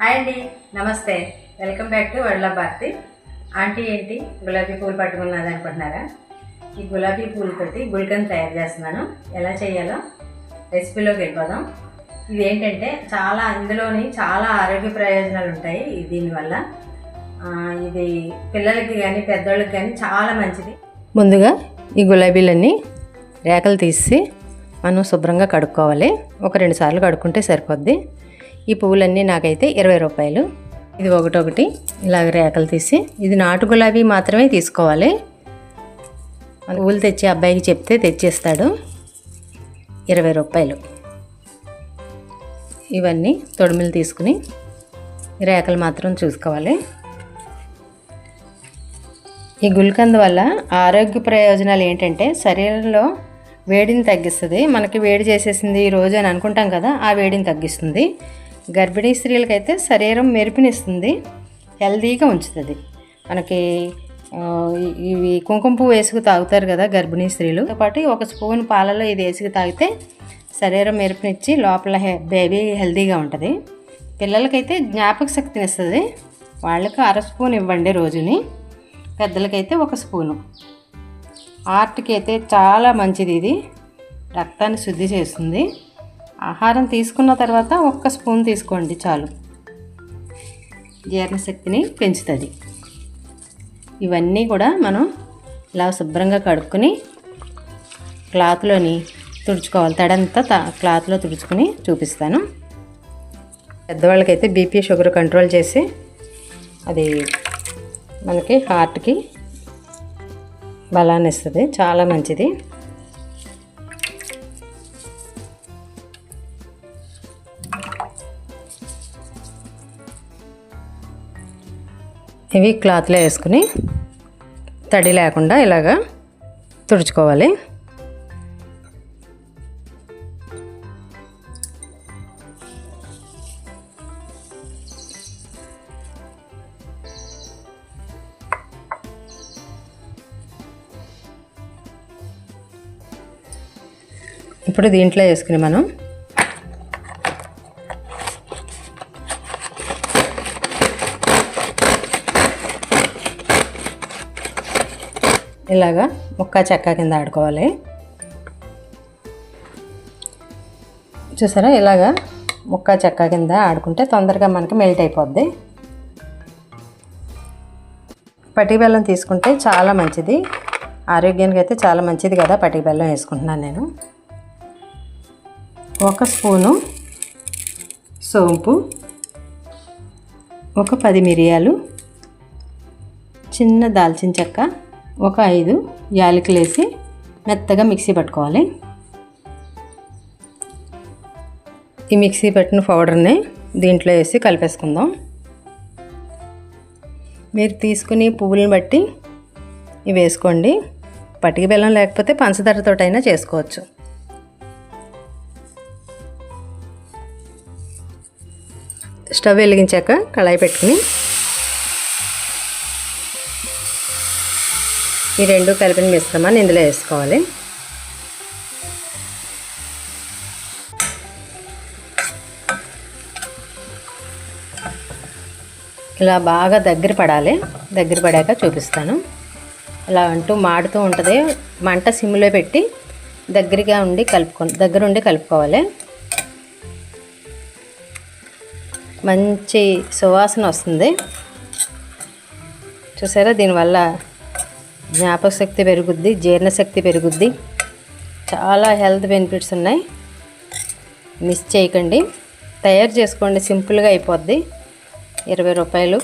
Hi అండి నమస్తే. Welcome back to వడ్ల భారతి. ఆంటీ ఏంటి? గులాబీ పూలు పట్టుకున్నది అనుకుంటున్నారా? ఈ గులాబీ పూలతోటి గుల్కన్ తయారు చేస్తున్నాను. ఎలా చేయాలో రెసిపీలోకి వెళ్ళిపోదాం. ఇది ఏంటంటే చాలా అందులోని చాలా ఆరోగ్య ప్రయోజనాలు ఉంటాయి దీనివల్ల ఇది పిల్లలకి కానీ పెద్దోళ్ళకి కానీ చాలా మంచిది. ముందుగా ఈ గులాబీలన్నీ రేకలు తీసి మనం శుభ్రంగా కడుక్కోవాలి. ఒక రెండు సార్లు కడుక్కుంటే సరిపోద్ది. ఈ పువ్వులన్నీ నాకైతే ఇరవై రూపాయలు. ఇది ఒకటొకటి. ఇలాగ రేకలు తీసి ఇది నాటు గులాబీ మాత్రమే తీసుకోవాలి. పువ్వులు తెచ్చి అబ్బాయికి చెప్తే తెచ్చేస్తాడు. ఇరవై రూపాయలు. ఇవన్నీ తొడిమిలు తీసుకుని రేకలు మాత్రం చూసుకోవాలి. ఈ గుల్కంద్ వల్ల ఆరోగ్య ప్రయోజనాలు ఏంటంటే శరీరంలో వేడిని తగ్గిస్తుంది. మనకి వేడి చేసేసింది ఈ రోజు అని అనుకుంటాం కదా ఆ వేడిని తగ్గిస్తుంది. గర్భిణీ స్త్రీలకైతే శరీరం మెరుపునిస్తుంది హెల్తీగా ఉంచుతుంది. మనకి ఇవి కుంకుమ పువ్వు వేసుకు తాగుతారు కదా గర్భిణీ స్త్రీలు. పాటు ఒక స్పూన్ పాలలో ఇది వేసుకు తాగితే శరీరం మెరుపునిచ్చి లోపల హె బేబీ హెల్దీగా ఉంటుంది. పిల్లలకైతే జ్ఞాపక శక్తిని ఇస్తుంది. వాళ్ళకి అర స్పూన్ ఇవ్వండి రోజుని. పెద్దలకైతే ఒక స్పూను. హార్ట్కి అయితే చాలా మంచిది ఇది. రక్తాన్ని శుద్ధి చేస్తుంది. ఆహారం తీసుకున్న తర్వాత ఒక్క స్పూన్ తీసుకోండి చాలు. జీర్ణశక్తిని పెంచుతుంది. ఇవన్నీ కూడా మనం ఇలా శుభ్రంగా కడుక్కొని క్లాత్లోని తుడుచుకోవాలి. తడంతా తా క్లాత్లో తుడుచుకొని చూపిస్తాను. పెద్దవాళ్ళకైతే బీపీ షుగర్ కంట్రోల్ చేసి అది మనకి హార్ట్కి బలాన్ని ఇస్తుంది చాలా మంచిది. ఇవి క్లాత్లో వేసుకుని తడి లేకుండా ఇలాగా తుడుచుకోవాలి. ఇప్పుడు దీంట్లో వేసుకుని మనం ఇలాగా ముక్క చెక్క కింద ఆడుకోవాలి. చూసారా? ఇలాగా ముక్క చెక్క కింద ఆడుకుంటే తొందరగా మనకి మెల్ట్ అయిపోద్ది. పటిక బెల్లం తీసుకుంటే చాలా మంచిది. ఆరోగ్యానికి అయితే చాలా మంచిది కదా పటిక బెల్లం వేసుకుంటున్నాను నేను. ఒక స్పూను సోంపు ఒక పది మిరియాలు చిన్న దాల్చిన చెక్క ఒక ఐదు యాలకులు వేసి మెత్తగా మిక్సీ పట్టుకోవాలి. ఈ మిక్సీ పెట్టిన పౌడర్ని దీంట్లో వేసి కలిపేసుకుందాం. మీరు తీసుకుని పువ్వులను బట్టి ఇవి వేసుకోండి. పటిక బెల్లం లేకపోతే పంచదారతోటైనా చేసుకోవచ్చు. స్టవ్ వెలిగించాక కళాయి పెట్టుకుని ఈ రెండు కలిపిన మిశ్రమాన్ని ఇందులో వేసుకోవాలి. ఇలా బాగా దగ్గర పడాలి. దగ్గర పడాక చూపిస్తాను. ఇలా అంటూ మాడుతూ ఉంటుంది. మంట సిమ్లో పెట్టి దగ్గరగా ఉండి కలుపుకో దగ్గర ఉండి కలుపుకోవాలి. మంచి సువాసన వస్తుంది. చూసారా? దీనివల్ల జ్ఞాపక శక్తి పెరుగుద్ది జీర్ణశక్తి పెరుగుద్ది. చాలా హెల్త్ బెనిఫిట్స్ ఉన్నాయి. మిస్ చేయకండి. తయారు చేసుకోండి. సింపుల్గా అయిపోద్ది. ఇరవై రూపాయలు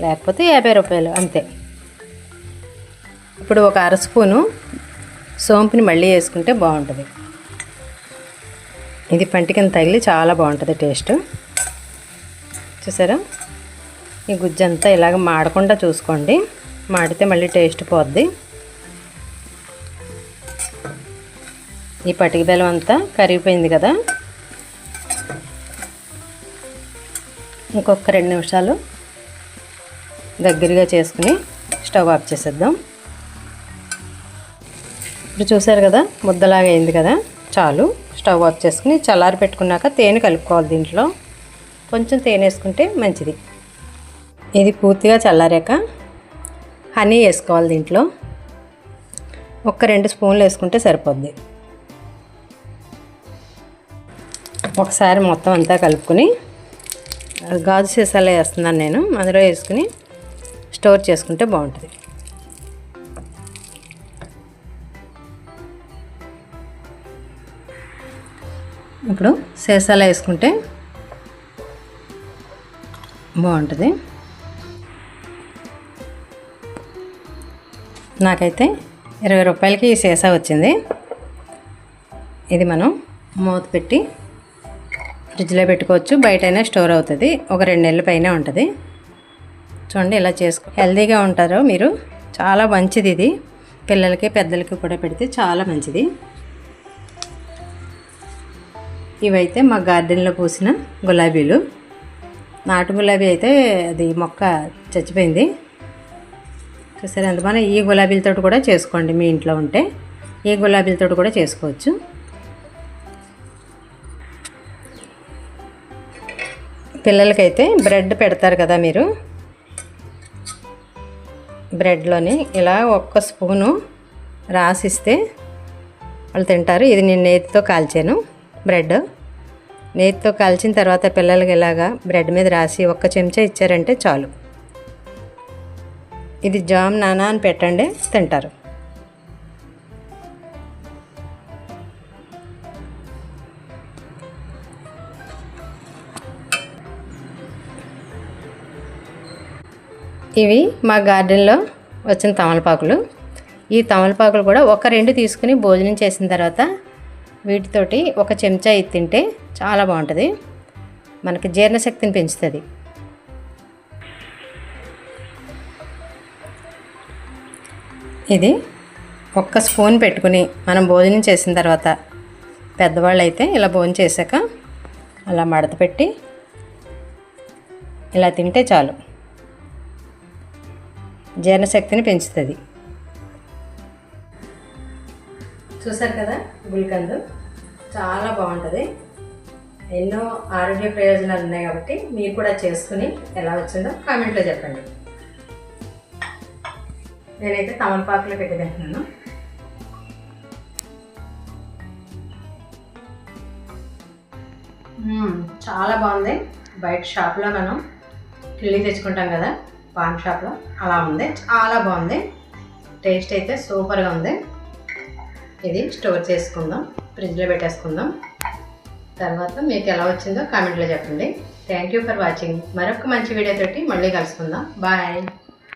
లేకపోతే యాభై రూపాయలు అంతే. ఇప్పుడు ఒక అర స్పూను సోంపుని మళ్ళీ వేసుకుంటే బాగుంటుంది. ఇది పంటికిన తగిలి చాలా బాగుంటుంది టేస్ట్. చూసారా? ఈ గుజ్జంతా ఇలాగ మాడకుండా చూసుకోండి. మాడితే మళ్ళీ టేస్ట్ పోద్ది. ఈ పటికి బెల్లం అంతా కరిగిపోయింది కదా. ఇంకొక రెండు నిమిషాలు దగ్గరగా చేసుకుని స్టవ్ ఆఫ్ చేసేద్దాం. ఇప్పుడు చూసారు కదా ముద్దలాగా అయింది కదా. చాలు స్టవ్ ఆఫ్ చేసుకుని చల్లారి పెట్టుకున్నాక తేనె కలుపుకోవాలి దీంట్లో. కొంచెం తేనె వేసుకుంటే మంచిది. ఇది పూర్తిగా చల్లారాక హనీ వేసుకోవాలి దీంట్లో. ఒక రెండు స్పూన్లు వేసుకుంటే సరిపోద్ది. ఒకసారి మొత్తం అంతా కలుపుకొని గాజు సీసాలో వేస్తున్నాను నేను అందులో వేసుకుని స్టోర్ చేసుకుంటే బాగుంటుంది. ఇప్పుడు సీసాలో వేసుకుంటే బాగుంటుంది. నాకైతే ఇరవై రూపాయలకి ఈ సీసా వచ్చింది. ఇది మనం మూత పెట్టి ఫ్రిడ్జ్లో పెట్టుకోవచ్చు. బయటైనా స్టోర్ అవుతుంది. ఒక రెండు నెలల పైన ఉంటుంది. చూడండి ఇలా చేసుకో హెల్తీగా ఉంటారు మీరు. చాలా మంచిది ఇది. పిల్లలకి పెద్దలకి కూడా పెడితే చాలా మంచిది. ఇవైతే మా గార్డెన్లో పూసిన గులాబీలు. నాటు గులాబీ అయితే అది మొక్క చచ్చిపోయింది. చూసారు ఎంత ఈ గులాబీలతో కూడా చేసుకోండి మీ ఇంట్లో ఉంటే. ఈ గులాబీలతో కూడా చేసుకోవచ్చు. పిల్లలకైతే బ్రెడ్ పెడతారు కదా మీరు. బ్రెడ్లోని ఇలా ఒక్క స్పూను రాసిస్తే వాళ్ళు తింటారు. ఇది నేను నేతితో కాల్చాను బ్రెడ్. నేతితో కాల్చిన తర్వాత పిల్లలకి ఇలాగా బ్రెడ్ మీద రాసి ఒక్క చెంచా ఇచ్చారంటే చాలు. ఇది జామ్ నానా అని పెట్టండి తింటారు. ఇవి మా గార్డెన్లో వచ్చిన తమలపాకులు. ఈ తమలపాకులు కూడా ఒక రెండు తీసుకుని భోజనం చేసిన తర్వాత వీటితోటి ఒక చెంచా ఇది తింటే చాలా బాగుంటుంది. మనకి జీర్ణశక్తిని పెంచుతుంది. ఇది ఒక్క స్పూన్ పెట్టుకుని మనం భోజనం చేసిన తర్వాత పెద్దవాళ్ళు అయితే ఇలా భోజనం చేశాక అలా మడత పెట్టి ఇలా తింటే చాలు. జీర్ణశక్తిని పెంచుతుంది. చూసారు కదా గుల్కంద్? చాలా బాగుంటుంది. ఎన్నో ఆరోగ్య ప్రయోజనాలు ఉన్నాయి కాబట్టి మీరు కూడా చేసుకుని ఎలా వచ్చిందో కామెంట్లో చెప్పండి. నేనైతే తమలపాకులో పెట్టి చాలా బాగుంది. బయట షాప్లో మనం కిళ్ళి తెచ్చుకుంటాం కదా పాన్ షాప్లో అలా ఉంది. చాలా బాగుంది. టేస్ట్ అయితే సూపర్గా ఉంది. ఇది స్టోర్ చేసుకుందాం ఫ్రిడ్జ్లో పెట్టేసుకుందాం. తర్వాత మీకు ఎలా వచ్చిందో కామెంట్లో చెప్పండి. థ్యాంక్ యూ ఫర్ వాచింగ్ మరొక మంచి వీడియో తోటి మళ్ళీ కలుసుకుందాం. బాయ్